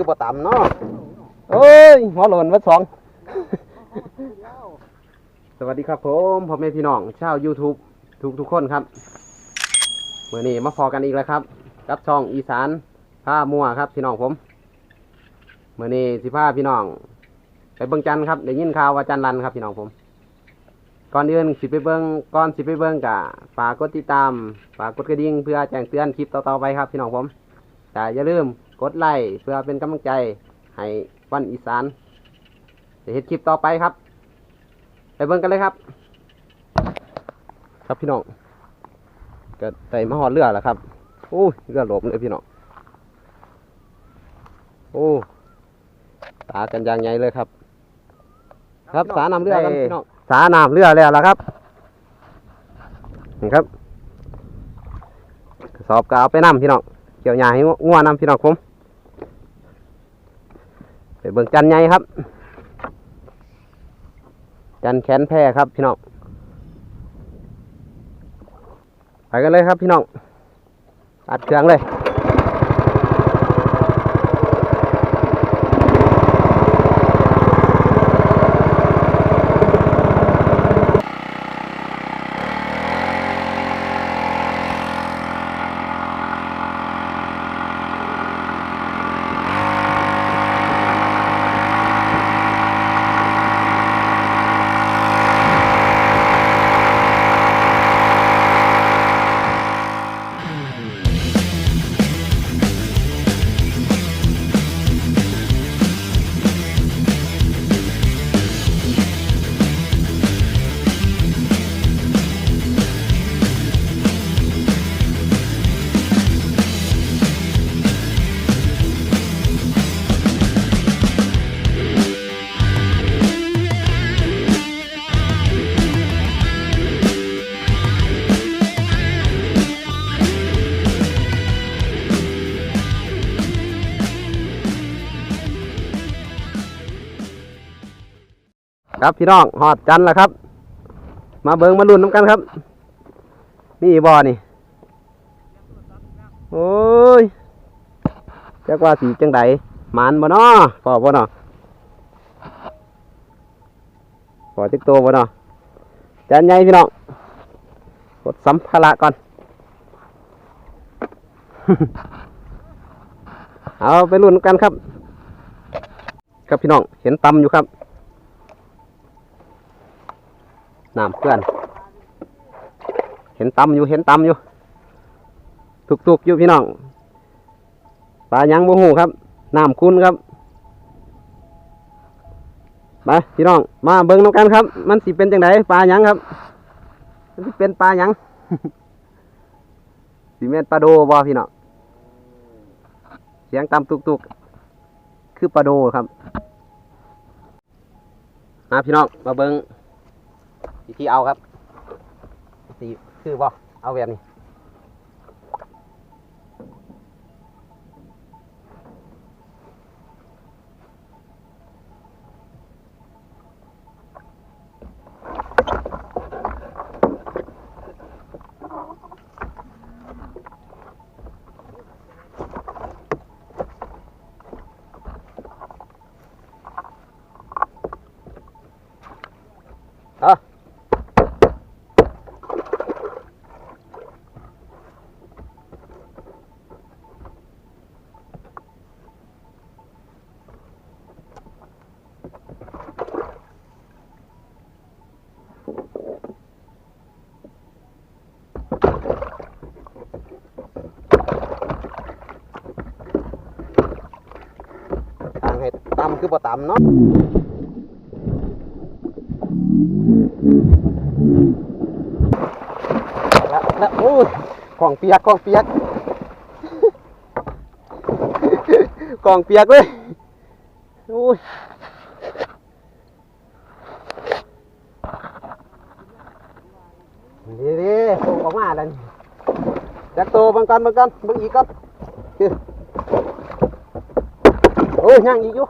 คือบ่ต่ำเนาะเอ้ยหัวโหล่นวัดสอง สวัสดีครับผมพ่อแม่พี่น้องชาว YouTube ทุกทุกๆคนครับเมื่อนี้มาพอกันอีกแล้วครับกับช่องอีสานผ้ามัวครับ พี่น้องผมเมื่อนี้สิผ้าพี่น้อง ไปเบิ่งจันทร์ครับได้ยินข่าวว่าจันทร์รันครับ พี่น้องผม ก่อนอื่นสิไปเบิ่งก่อนสิไปเบิ่งกะฝากกดติดตามฝากกดกระดิ่งเพื่อแจ้งเตือนคลิปต่อๆไปครับ พี่น้องผมแต่อย่าลืม กดไลค์เพื่อเป็นกำลังใจ ให้วันอีสานจะเห็นคลิปต่อไปครับ ไปเบิ่งกันเลยครับ ครับพี่น้องก็ใส่มาหอดเรือแล้วครับโอ้ยเรือหลบเลยพี่น้องโอ้ตากันอยางใหญ่เลยครับ ครับสานำเรือกันพี่น้องสานำเรือแล้วล่ะครับนี่ครับกระสอบก็เอาไปนำพี่น้องเกี่ยวหญ้าให้งัวนำพี่น้องผม ไปเบิ่งจันใหญ่ครับ จันแขนแพร่ครับพี่น้องไปกันเลยครับพี่น้องอัดเครื่องเลย ครับพี่น้องหอดจันแล้วครับ มาเบิงมาลุ้นน้ำกันครับ นี่บอนี่ โอ้ยจักว่าสีจังไดหมันบ่เนาะพอบ่เนาะพอจิกโตบ่เนาะจันใหญ่พี่น้องกดสัมภาระก่อน เอาไปลุ้นกันครับ ครับพี่น้องเห็นตำอยู่ครับ น้ำเพื่อน เห็นตำอยู่เห็นตำอยู่ตุกๆอยู่พี่น้องปลายังโมหูครับน้ำคุณครับมาพี่น้อง มาเบิ้งน้ำกันครับ มันสิเป็นจังไดปลายังครับ มันสิเป็นปลายังสิเมนปลาโดบ่พี่น้องเสียงตำตุกๆคือปลาโดครับมาพี่น้องมาเบิ้ง วิธีเอาครับสีคือบ่เอาแบบนี้ คือบ่ต่ำเนาะแล้วแล้วโอ้ยของเปียกของเปียกของเปียกเลยโอ้ยดีดีๆส่งออกมาแล้วนี่จักโตบังกันบังกันบังอีกก่อนโอ้ยย่างอีกอยู่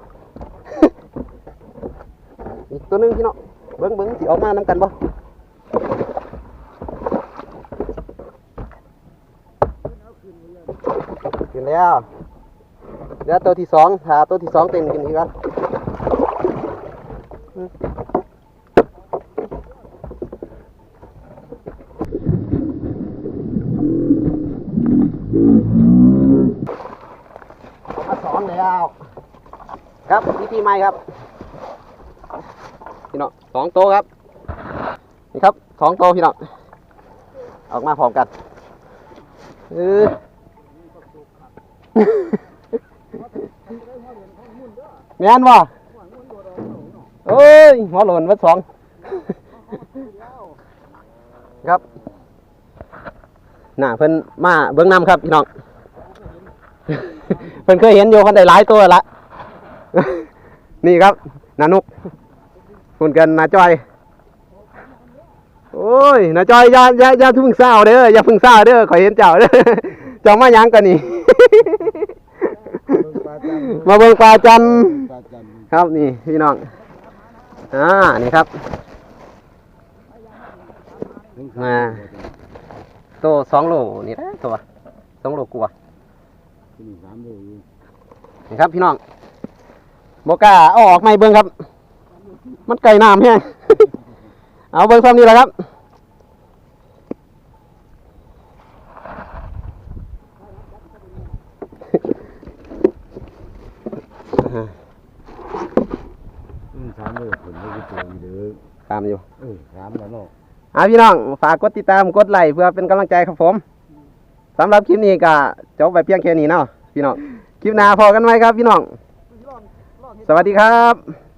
ตัวหนึงพี่น้องเบิ้งเบิ้งสิออกมาน้ำกันบ่ขึ้นแล้วดี๋ยวตัวที่สองหาตัวที่สองเต็มกันอีกครับมาสองแล้ว ครับวิธีใหม่ครับ พี่น้องสองโตครับ นี่ครับสองโตพี่น้องออกมาพร้อมกันเออแม่นบ่เอ้ยหัวหล่นวัดสองครับน่ะเพิ่นมาเบื้องนำครับพี่น้อง เพิ่นเคยเห็นอยู่คนได้หลายตัวละ นี่ครับ นานุก คุณกันนาจอย โอ้ยนาจอยอย่าอย่าอย่าพึ่งเศร้าเด้ออย่าพึ่งเศร้าเด้อขอยเห็นเจ้าเด้อเจ้ามาหยังกันนี่ มาเบิ่งปลาจันทร์ครับนี่พี่น้องอ่านี่ครับ มา โตสองโลนี่แหละตัวสองโลกว่านี่ครับพี่น้องโบกาเอาออกไม่เบิ่งครับ มันไก่น้ำแห้ง เอาเบิ่งซ้ำนี่แหละครับสามเลยผมไม่ได้ตัวเด้อตามอยู่เออสามแล้วเนาะอ่าพี่น้อง ฝากกดติดตามกดไลค์เพื่อเป็นกำลังใจครับผมสำหรับคลิปนี้ก็จบไปเพียงแค่นี้เนาะพี่น้อง คลิปหน้าพอกันไหมครับพี่น้อง สวัสดีครับ